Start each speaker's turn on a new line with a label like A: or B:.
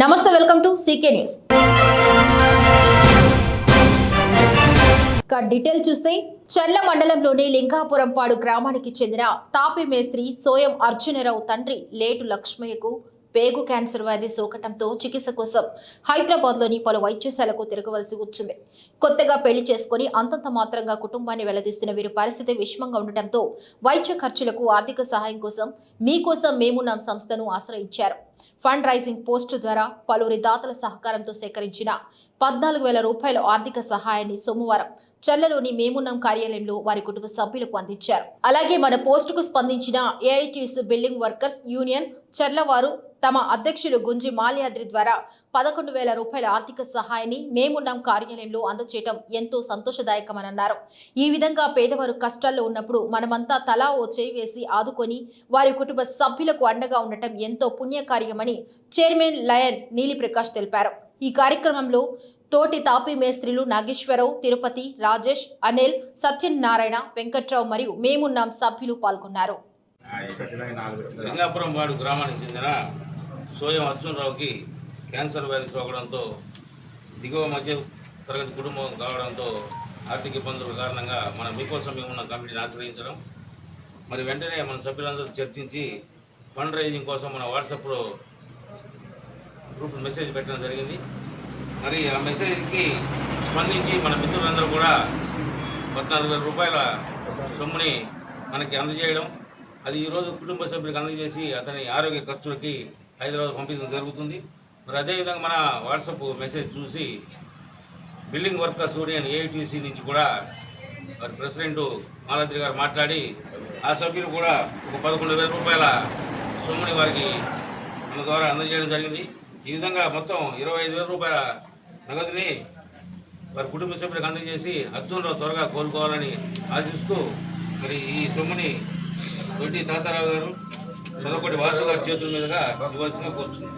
A: నమస్తే welcome to CK news. Detail చూస్తే చెల్ల మండలంలోని లింగాపురంపాడు గ్రామానికి చెందిన తాపి మేస్త్రి సోయం అర్జునరావు తండ్రి లేటు లక్ష్మయ్యకు పేగు క్యాన్సర్ వ్యాధి సోకటంతో చికిత్స కోసం హైదరాబాద్లోని పలు వైద్యశాలకు తిరగవలసి వచ్చింది. కొత్తగా పెళ్ళి చేసుకుని అంతంత మాత్రంగా కుటుంబాన్ని వెల్లదీస్తున్న వీరి పరిస్థితి విషమంగా ఉండటంతో వైద్య ఖర్చులకు ఆర్థిక సహాయం కోసం మీకోసం మేమున్నాం సంస్థను ఆశ్రయించారు. ఫండ్ రైజింగ్ పోస్టు ద్వారా పలువురి దాతల సహకారంతో సేకరించిన పద్నాలుగు వేల రూపాయల ఆర్థిక సహాయాన్ని సోమవారం చెల్లలోని మేమున్నాం కార్యాలయంలో వారి కుటుంబ సభ్యులకు అందించారు. అలాగే మన పోస్టుకు స్పందించిన ఏఐటీసీ బిల్డింగ్ వర్కర్స్ యూనియన్ చెర్లవారు తమ అధ్యక్షులు గుంజి మాల్యాద్రి ద్వారా పదకొండు వేల రూపాయల ఆర్థిక సహాయాన్ని మేమున్నాం కార్యాలయంలో అందచేయడం ఎంతో సంతోషదాయకమని అన్నారు ఈ విధంగా పేదవారు కష్టాల్లో ఉన్నప్పుడు మనమంతా తలా ఓ చేయి వేసి ఆదుకొని వారి కుటుంబ సభ్యులకు అండగా ఉండటం ఎంతో పుణ్యకార్యమని చైర్మన్ లయన్ నీలి ప్రకాష్ తెలిపారు. ఈ కార్యక్రమంలో తోటి తాపీ మేస్త్రీలు నాగేశ్వరరావు తిరుపతి రాజేష్ అనిల్ సత్యనారాయణ వెంకట్రావు మరియు మేమున్నాం సభ్యులు పాల్గొన్నారు.
B: లింగాపురం వాడు గ్రామానికి చెందిన సోయం అర్జునరావుకి క్యాన్సర్ వ్యాధి సోకడంతో దిగువ మధ్య తరగతి కుటుంబం కావడంతో ఆర్థిక ఇబ్బందుల కారణంగా మన మీకోసం మేమున్న కమిటీని ఆశ్రయించడం. మరి వెంటనే మన సభ్యులందరూ చర్చించి ఫండ్ రైజింగ్ కోసం మన వాట్సాప్లో గ్రూప్ మెసేజ్ పెట్టడం జరిగింది. మరి ఆ మెసేజ్కి స్పందించి మన మిత్రులందరూ కూడా పద్నాలుగు వేల రూపాయల సొమ్ముని మనకి అందజేయడం. అది ఈరోజు కుటుంబ సభ్యులకు అందజేసి అతని ఆరోగ్య ఖర్చులకి హైదరాబాద్ పంపించడం జరుగుతుంది. మరి అదేవిధంగా మన వాట్సాప్ మెసేజ్ చూసి బిల్డింగ్ వర్కర్స్ యూనియన్ ఏఐటీసీ నుంచి కూడా మరి ప్రెసిడెంట్ మాలాద్రి గారు మాట్లాడి ఆ సభ్యులు కూడా ఒక పదకొండు వేల రూపాయల సొమ్ముని వారికి మన ద్వారా అందజేయడం జరిగింది. ఈ విధంగా మొత్తం ఇరవై ఐదు వేల రూపాయల నగదుని వారి కుటుంబ సభ్యులకు అందజేసి అర్జునరావు త్వరగా కోలుకోవాలని ఆశిస్తూ మరి ఈ సొమ్ముని దొడ్డి తాతారావు గారు చదవకోటి వాసు గారి చేతుల మీదుగా ఇవ్వాల్సిందిగా కోరుతున్నాను.